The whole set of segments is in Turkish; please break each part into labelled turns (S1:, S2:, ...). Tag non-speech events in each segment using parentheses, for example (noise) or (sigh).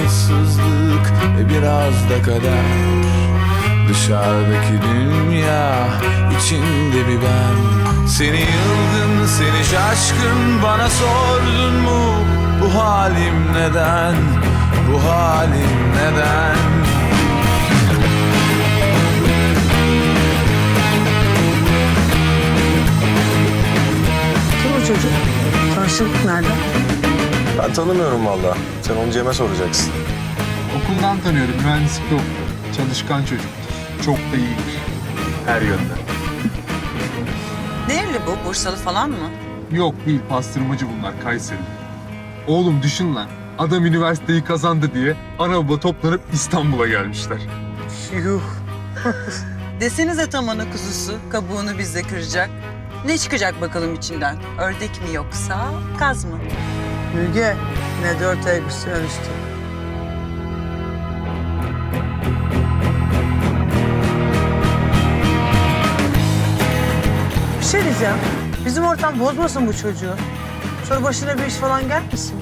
S1: şanssızlık biraz da kader. Dışarıdaki dünya içinde bir ben. Seni yılgın seni şaşkın bana sordun mu? Bu halim neden? Bu halim neden?
S2: Kim çocuk? Karşılık nerede?
S3: Ben tanımıyorum valla. Sen onu Cem'e soracaksın.
S4: Okuldan tanıyorum. Mühendislikte okuyor. Çalışkan çocuktur. Çok da iyidir. Her yönden.
S5: Nereli bu? Bursalı falan mı?
S4: Yok değil pastırmacı bunlar Kayseri. Oğlum düşün lan. Adam üniversiteyi kazandı diye ana baba toplanıp İstanbul'a gelmişler.
S2: Yuh. (laughs)
S5: Desenize tam ana kuzusu. Kabuğunu bizde kıracak. Ne çıkacak bakalım içinden? Ördek mi yoksa kaz mı?
S2: Müge. Ne dört elbise üstü. Bir şey diyeceğim. Bizim ortam bozmasın bu çocuğu. Sonra başına bir iş falan gelmesin.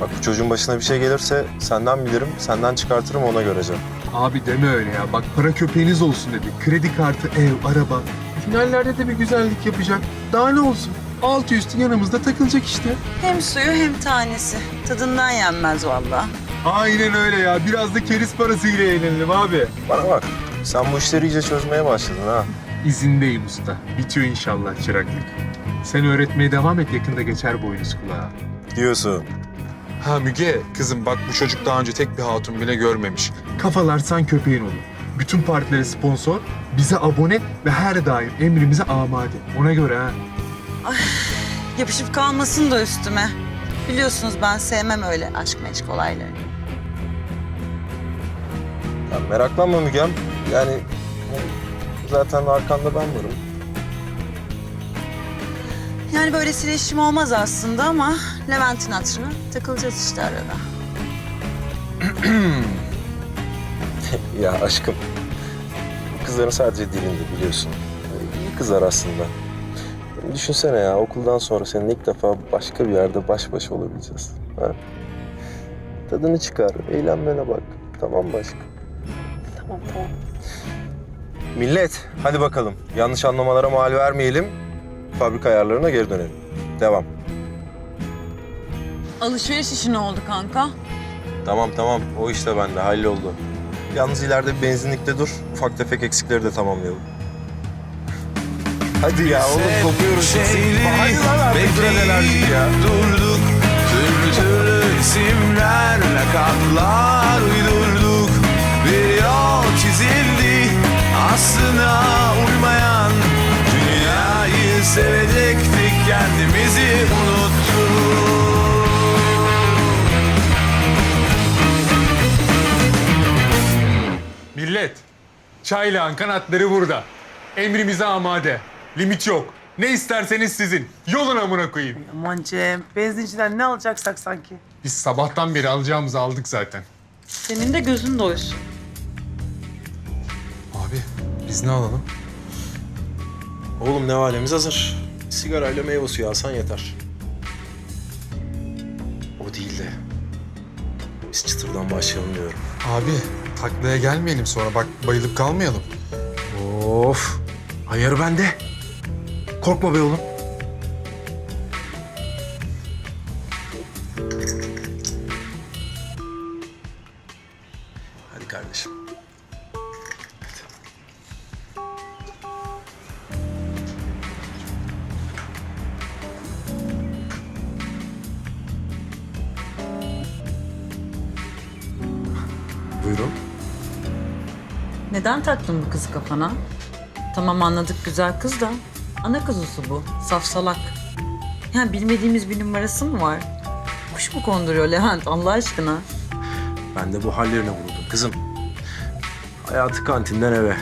S3: Bak bu çocuğun başına bir şey gelirse senden bilirim, senden çıkartırım ona göre Cem.
S4: Abi deme öyle ya. Bak para köpeğiniz olsun dedi. Kredi kartı, ev, araba. Finallerde de bir güzellik yapacak. Daha ne olsun? Altı üstü yanımızda takılacak işte.
S5: Hem suyu hem tanesi. Tadından yenmez vallahi.
S4: Aynen öyle ya. Biraz da keriz parasıyla eğlenelim abi.
S3: Bana bak, sen bu işleri iyice çözmeye başladın ha.
S4: İzindeyim usta. Bitiyor inşallah çıraklık. Sen öğretmeye devam et yakında geçer boynuz kulağa.
S3: Diyorsun.
S6: Ha Müge, kızım bak bu çocuk daha önce tek bir hatun bile görmemiş.
S4: Kafalarsan köpeğin olur. Bütün partilere sponsor, bize abone ve her daim emrimize amade. Ona göre ha.
S5: Yapışıp kalmasın da üstüme. Biliyorsunuz ben sevmem öyle aşk meşk olaylarını.
S3: Ya meraklanma Mügem. Yani zaten arkanda ben varım.
S5: Yani böyle sileşim olmaz aslında ama Levent'in hatırına takılacağız işte arada. (clears throat)
S3: Ya aşkım, kızların sadece dilinde biliyorsun. İyi kızlar aslında. Düşünsene ya okuldan sonra senin ilk defa başka bir yerde baş başa olabileceğiz. Ha? Tadını çıkar, eğlenmene bak. Tamam mı aşkım? Tamam tamam. Millet, hadi bakalım. Yanlış anlamalara mal vermeyelim. Fabrika ayarlarına geri dönelim. Devam.
S5: Alışveriş işi ne oldu kanka?
S3: Tamam tamam, o işte bende, halloldu. Yalnız ileride bir benzinlikte dur. Ufak tefek eksikleri de tamamlayalım. Hadi ya oğlum kopuyoruz. Hadi lan artık dur enerjik ya.
S1: durduk Türlü türlü isimler, lakaplar uydurduk Bir yol çizildi aslına uymayan Dünyayı sevecektik kendimizi unuttuk
S4: Millet, çaylağın kanatları burada. Emrimize amade. Limit yok. Ne isterseniz sizin. Yolun amına koyayım.
S2: Aman Cem. Benzinciden ne alacaksak sanki.
S4: Biz sabahtan beri alacağımızı aldık zaten.
S5: Senin de gözün doysun.
S6: Abi biz ne alalım?
S3: Oğlum ne valemiz hazır. Sigarayla meyve suyu alsan yeter. O değil de. Biz çıtırdan başlayalım diyorum.
S6: Abi taklaya gelmeyelim sonra bak bayılıp kalmayalım.
S3: Of. Ayarı bende. Korkma be oğlum. Hadi kardeşim. Buyurun.
S5: Neden taktın bu kızı kafana? Tamam anladık güzel kız da ana kuzusu bu. Saf salak. Ya bilmediğimiz bir numarası mı var? Kuş mu konduruyor Levent Allah aşkına?
S3: Ben de bu hallerine vuruldum kızım. Hayatı kantinden eve.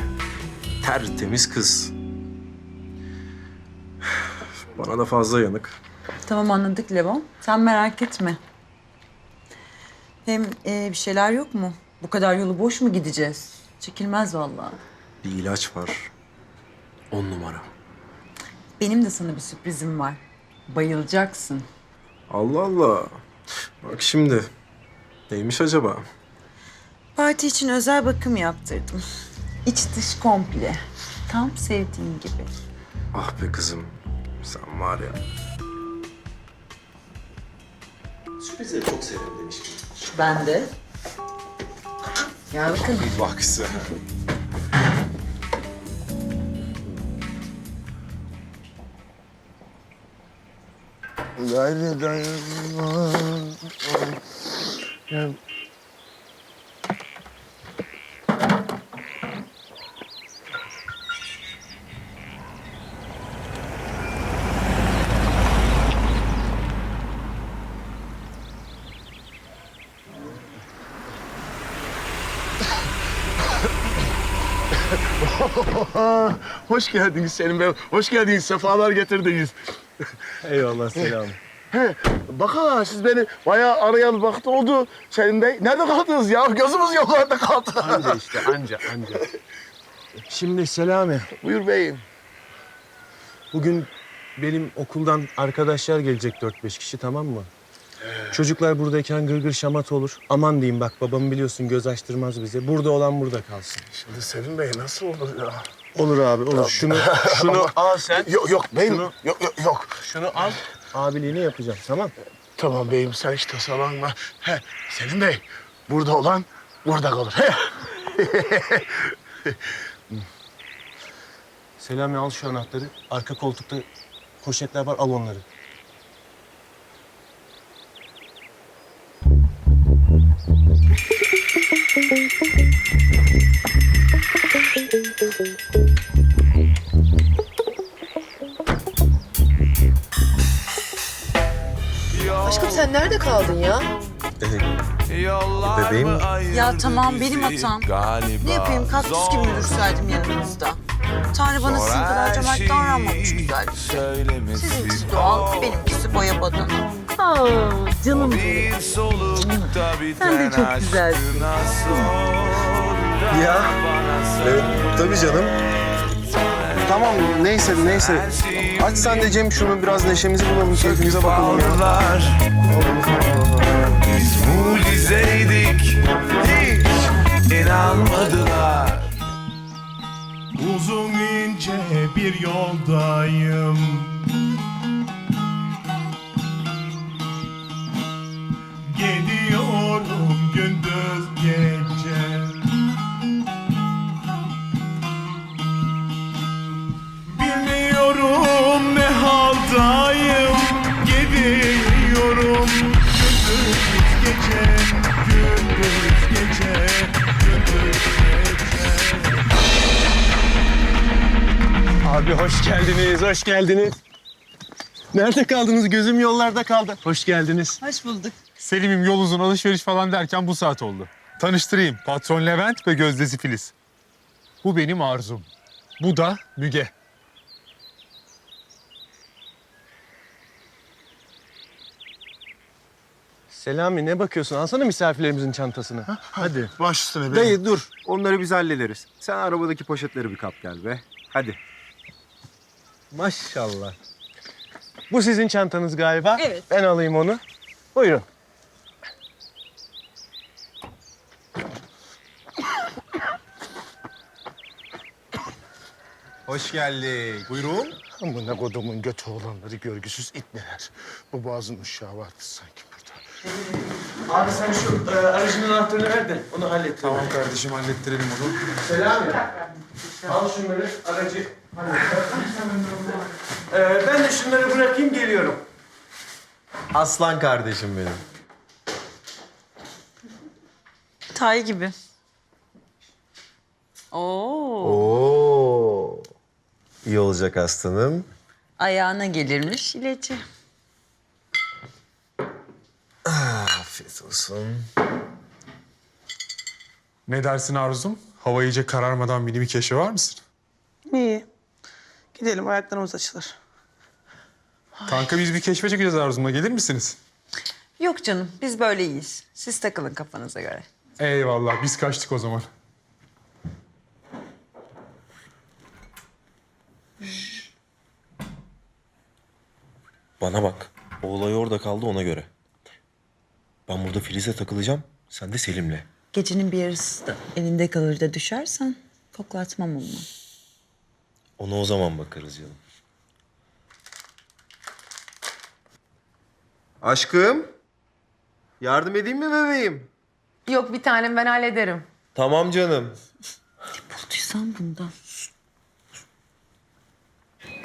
S3: Tertemiz kız. Bana da fazla yanık.
S5: Tamam anladık Levon. Sen merak etme. Hem e, bir şeyler yok mu? Bu kadar yolu boş mu gideceğiz? Çekilmez vallahi.
S3: Bir ilaç var. On numara.
S5: Benim de sana bir sürprizim var. Bayılacaksın.
S3: Allah Allah. Bak şimdi. Neymiş acaba?
S5: Parti için özel bakım yaptırdım. İç dış komple. Tam sevdiğin gibi.
S3: Ah be kızım. Sen var ya. Sürprizleri çok severim demiştim.
S5: Ben de. Gel bakın.
S3: Bir bak sen.
S1: Gayrı dayanmam.
S7: Hoş geldiniz Selim Bey. Hoş geldiniz. Sefalar getirdiniz. (laughs)
S3: Eyvallah selam. (laughs)
S7: He, bak ha siz beni bayağı arayan vakit oldu Selim Bey. Nerede kaldınız ya? Gözümüz yollarda kaldı.
S8: Anca (laughs) işte anca anca. Şimdi Selami,
S7: Buyur beyim.
S8: bugün benim okuldan arkadaşlar gelecek 4-5 kişi tamam mı? Çocuklar buradayken gırgır şamat olur. Aman diyeyim bak babamı biliyorsun göz açtırmaz bize. Burada olan burada kalsın.
S7: Şimdi Selim Bey nasıl olur ya?
S8: Olur abi olur. (laughs) Şunu şunu al sen.
S7: Yok yok beyim.
S8: Şunu-
S7: Yok yok yok.
S8: Şunu al. Abiliğini yapacağım tamam.
S7: Tamam beyim sen hiç tasalanma. He, Selim Bey burada olan burada kalır. He. (laughs)
S8: Selami al şu anahtarı. Arka koltukta poşetler var al onları.
S5: Tamam, benim hatam.
S1: Galiba
S5: Ne yapayım kaktüs gibi dursaydım yanınızda? Tanrı bana sizin kadar cömert davranmamış güzel.
S1: Söylemesi
S5: Sizinkisi doğal, benimkisi boya badana. Aa, canım benim.
S1: Bir
S5: Sen de çok güzelsin.
S3: Ya, Evet, tabii canım. Tamam neyse neyse. Aç sen de Cem şunu biraz neşemizi bulalım, keyfimize bakalım.
S1: Biz mucizeydik Hiç inanmadılar.
S9: Uzun ince bir yoldayım
S8: Abi hoş geldiniz, hoş geldiniz. Nerede kaldınız? Gözüm yollarda kaldı. Hoş geldiniz.
S5: Hoş bulduk.
S6: Selim'im yol uzun alışveriş falan derken bu saat oldu. Tanıştırayım. Patron Levent ve gözdesi Filiz. Bu benim Arzum. Bu da Müge.
S8: Selami ne bakıyorsun? Alsana misafirlerimizin çantasını. Hadi.
S7: Baş üstüne beyim.
S10: Dayı dur. Onları biz hallederiz. Sen arabadaki poşetleri bir kap gel be. Hadi.
S8: Maşallah. Bu sizin çantanız galiba.
S5: Evet.
S8: Ben alayım onu. Buyurun.
S10: Hoş geldik. Buyurun.
S7: Amına kodumun götü olanları görgüsüz itmeler. Bu boğazın uşağı vardı sanki burada.
S8: Abi sen şu e, aracının anahtarını ver de onu hallet.
S6: Tamam kardeşim hallettirelim onu.
S8: Selami. Al şunları, aracı. Ee, ben de şunları bırakayım, geliyorum.
S10: Aslan kardeşim benim.
S5: Tay gibi. Oo.
S10: Oo. İyi olacak aslanım.
S5: Ayağına gelirmiş ilacı.
S3: Afiyet olsun.
S6: Ne dersin Arzum? Hava iyice kararmadan benim bir keşfe var mısın?
S2: İyi. Gidelim ayaklarımız açılır.
S6: Kanka biz bir keşfe çıkacağız Arzum'la. Gelir misiniz?
S5: Yok canım biz böyle iyiyiz. Siz takılın kafanıza göre.
S6: Eyvallah. Biz kaçtık o zaman.
S11: Bana bak. O olay orada kaldı ona göre. Ben burada Filiz'e takılacağım. Sen de Selim'le.
S5: Gecenin bir yarısı da elinde kalır da düşersen koklatmam onu.
S11: Ona o zaman bakarız canım. Aşkım. Yardım edeyim mi bebeğim?
S12: Yok bir tanem ben hallederim.
S11: Tamam canım.
S5: Bulduysan bundan.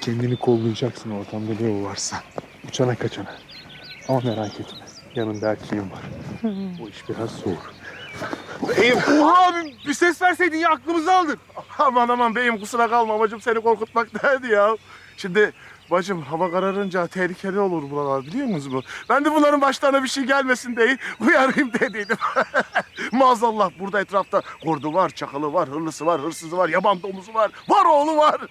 S4: Kendini kollayacaksın ortamda ne o varsa. Uçana kaçana. Ama merak etme. Yanında erkeğim var. o iş biraz zor.
S7: Beyim. Oha abi bir ses verseydin ya aklımızı aldın. Aman aman beyim kusura kalma bacım seni korkutmak (laughs) derdi ya. Şimdi bacım hava kararınca tehlikeli olur buralar biliyor musunuz bu? Ben de bunların başlarına bir şey gelmesin diye uyarayım dediydim. (laughs) Maazallah burada etrafta kurdu var, çakalı var, hırlısı var, hırsızı var, yaban domuzu var, var oğlu var.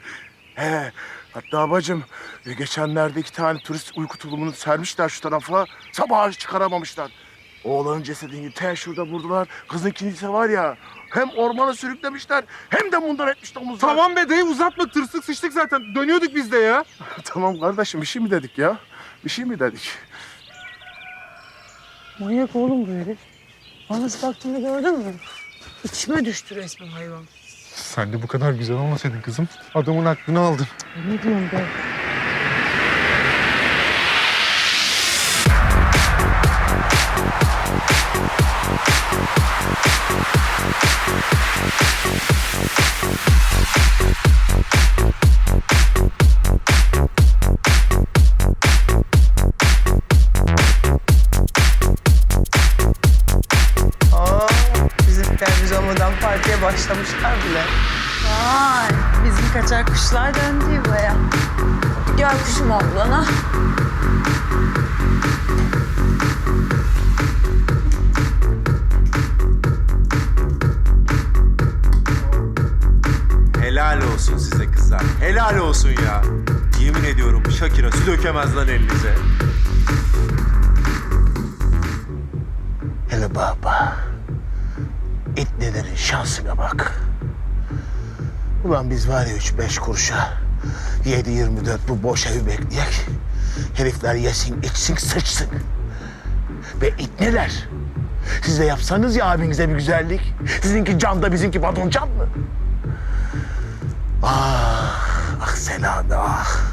S7: He, hatta bacım e, geçenlerde iki tane turist uyku tulumunu sermişler şu tarafa. Sabah çıkaramamışlar. Oğlanın cesedini te şurada vurdular. Kızın kilise var ya. Hem ormana sürüklemişler hem de mundar etmiş domuzlar.
S4: Tamam be dayı uzatma tırsık sıçtık zaten. Dönüyorduk biz de ya. (laughs)
S7: tamam kardeşim bir şey mi dedik ya? Bir şey mi dedik?
S13: Manyak oğlum bu herif. Bana nasıl baktığını gördün mü? İçime düştü resmen hayvan.
S14: Sen de bu kadar güzel olmasaydın kızım. Adamın aklını aldın.
S13: Ne diyorsun be? Olmadan partiye başlamışlar bile.
S5: Vay, bizim kaçar kuşlar döndü yuvaya. Gel kuşum ablana.
S3: Helal olsun size kızlar. Helal olsun ya. Yemin ediyorum Şakir'a su dökemez lan elinize.
S7: Hele baba. İtnelerin şansına bak. Ulan biz var ya üç beş kuruşa 7-24 bu boş evi bekleyek. Herifler yesin, içsin, sıçsın. Ve itneler. Siz de yapsanız ya abinize bir güzellik. Sizinki can da bizimki badon can mı? Ah, ah Selami ah.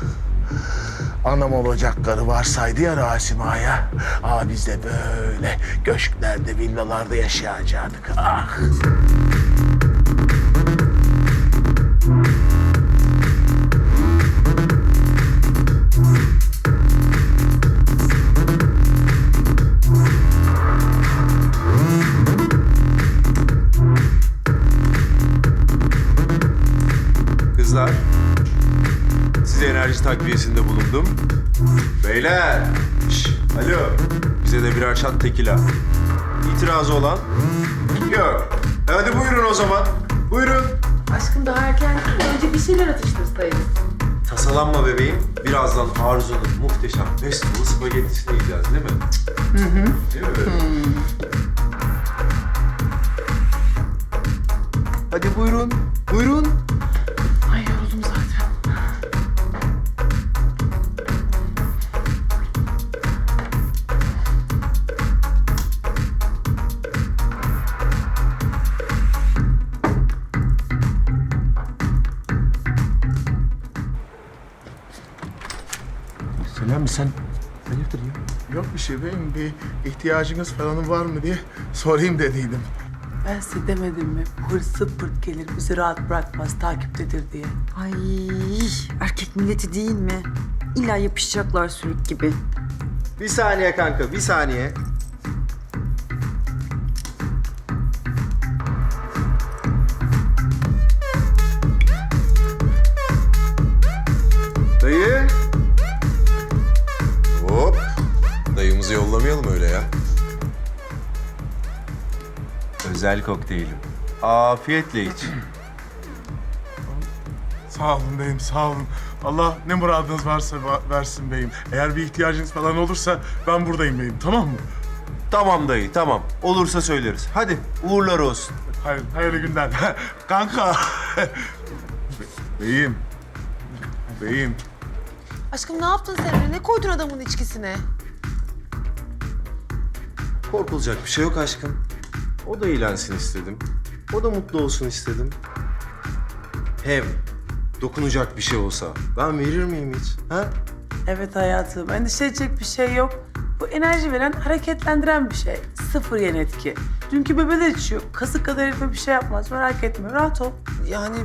S7: Anam olacak karı varsaydı ya Rasim Ağa'ya. Aa biz de böyle köşklerde, villalarda yaşayacaktık. Ah.
S3: Enerji takviyesinde bulundum. Beyler, şş, alo. Bize de birer şat tekila. İtirazı olan? Yok. Hadi buyurun o zaman. Buyurun.
S12: Aşkım daha erken önce bir şeyler atıştırsaydık.
S3: Tasalanma bebeğim. Birazdan Arzu'nun muhteşem festival spagettisini yiyeceğiz değil mi? Hı hı. Değil mi? Hadi buyurun. Buyurun.
S7: Beyim. Bir ihtiyacınız falan var mı diye sorayım dediydim.
S15: Ben size demedim mi? Hırsız pırt gelir, bizi rahat bırakmaz, takiptedir diye.
S5: Ay, erkek milleti değil mi? İlla yapışacaklar sürük gibi.
S3: Bir saniye kanka, bir saniye. Özel kokteylim. Afiyetle iç. (clears throat)
S7: Sağ olun beyim, sağ olun. Allah ne muradınız varsa va- versin beyim. Eğer bir ihtiyacınız falan olursa ben buradayım beyim, tamam mı?
S3: Tamam dayı, tamam. Olursa söyleriz. Hadi, uğurlar olsun.
S7: Hayır, hayırlı günler. (laughs) Kanka. Be- beyim. Beyim.
S15: Aşkım ne yaptın sen öyle? Ne koydun adamın içkisine?
S3: Korkulacak bir şey yok aşkım. O da eğlensin istedim. O da mutlu olsun istedim. Hem dokunacak bir şey olsa ben verir miyim hiç? Ha?
S15: Evet hayatım. Endişe edecek bir şey yok. Bu enerji veren, hareketlendiren bir şey. Sıfır yan etki. Dünkü bebeler içiyor. Kasık kadar herife bir şey yapmaz. Merak etme. Rahat ol.
S5: Yani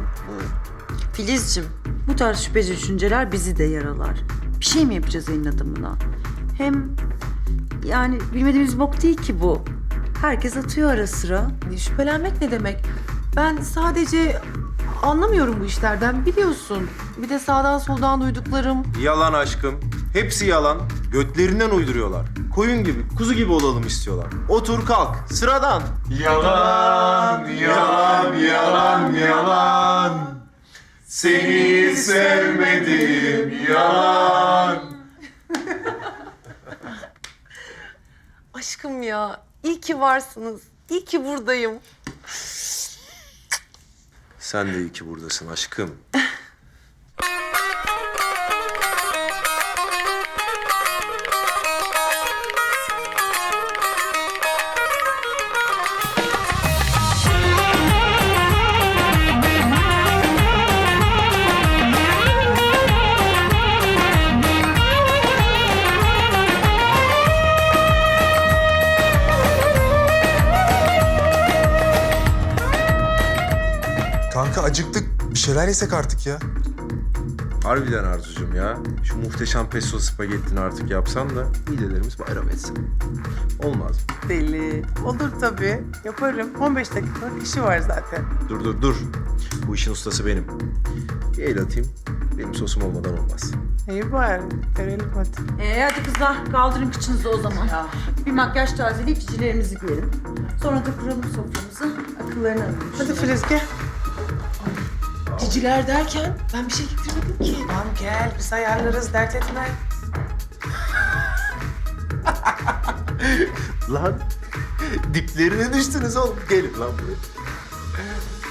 S5: Filizcim bu tarz şüpheci düşünceler bizi de yaralar. Bir şey mi yapacağız elin adamına? Hem yani bilmediğimiz bok değil ki bu. Herkes atıyor ara sıra.
S15: Şüphelenmek ne demek? Ben sadece anlamıyorum bu işlerden biliyorsun. Bir de sağdan soldan duyduklarım.
S3: Yalan aşkım. Hepsi yalan. Götlerinden uyduruyorlar. Koyun gibi, kuzu gibi olalım istiyorlar. Otur kalk. Sıradan.
S4: Yalan, yalan, yalan, yalan. Seni sevmedim, yalan. (laughs)
S15: Aşkım ya iyi ki varsınız. İyi ki buradayım.
S3: Sen de iyi ki buradasın aşkım. (laughs)
S16: acıktık. Bir şeyler yesek artık ya.
S3: Harbiden Arzucuğum ya. Şu muhteşem pesto spagettini artık yapsan da midelerimiz bayram etsin. Olmaz mı?
S15: Deli. Olur tabii. Yaparım. 15 dakikalık işi var zaten.
S3: Dur dur dur. Bu işin ustası benim. Bir el atayım. Benim sosum olmadan olmaz.
S15: İyi bari. Görelim hadi.
S5: Ee, hadi kızlar kaldırın kıçınızı o zaman. Bir makyaj tazeleyip cicilerimizi giyelim. Sonra da kuralım soframızı. Akıllarını alalım.
S15: Hadi Filiz gel.
S17: Ciciler derken ben bir şey getirmedim ki.
S15: Tamam gel biz ayarlarız dert etme. (laughs)
S3: Lan diplerine düştünüz oğlum. Gelin lan buraya.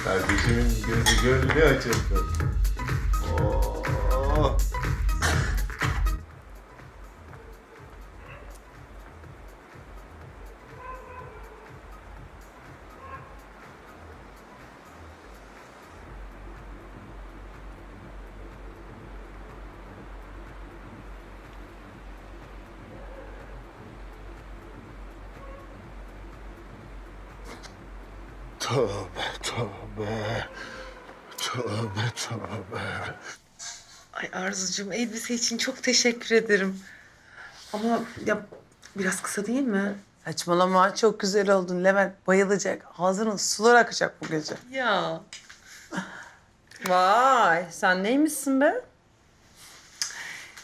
S3: Kardeşimin gözü gönlü açıldı.
S7: Tövbe tövbe. Tövbe tövbe.
S15: Ay Arzucuğum elbise için çok teşekkür ederim. Ama ya biraz kısa değil mi? Saçmalama çok güzel oldun Levent bayılacak. Ağzının sular akacak bu gece.
S5: Ya. Vay sen neymişsin be?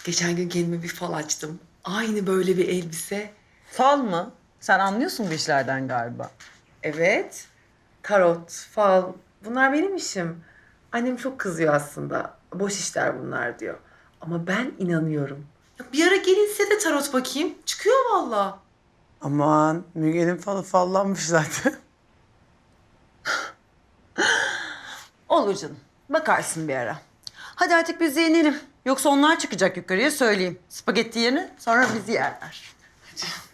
S15: Geçen gün kendime bir fal açtım. Aynı böyle bir elbise.
S5: Fal mı? Sen anlıyorsun bu işlerden galiba.
S15: Evet. Tarot, fal bunlar benim işim. Annem çok kızıyor aslında. Boş işler bunlar diyor. Ama ben inanıyorum. Ya bir ara gelinse de tarot bakayım. Çıkıyor vallahi. Aman Müge'nin falı fallanmış zaten. (laughs)
S5: Olur canım. Bakarsın bir ara. Hadi artık biz de inelim. Yoksa onlar çıkacak yukarıya söyleyeyim. Spagetti yerine sonra bizi yerler.
S7: Abi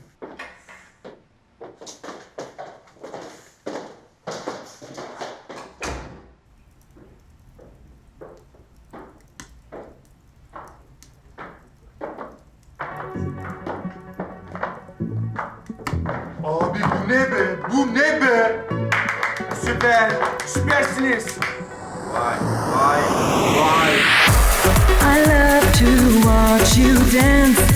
S7: ne be? Bu ne be?
S4: Süper, süpersiniz.
S3: Vay vay vay.
S18: I love to watch you dance.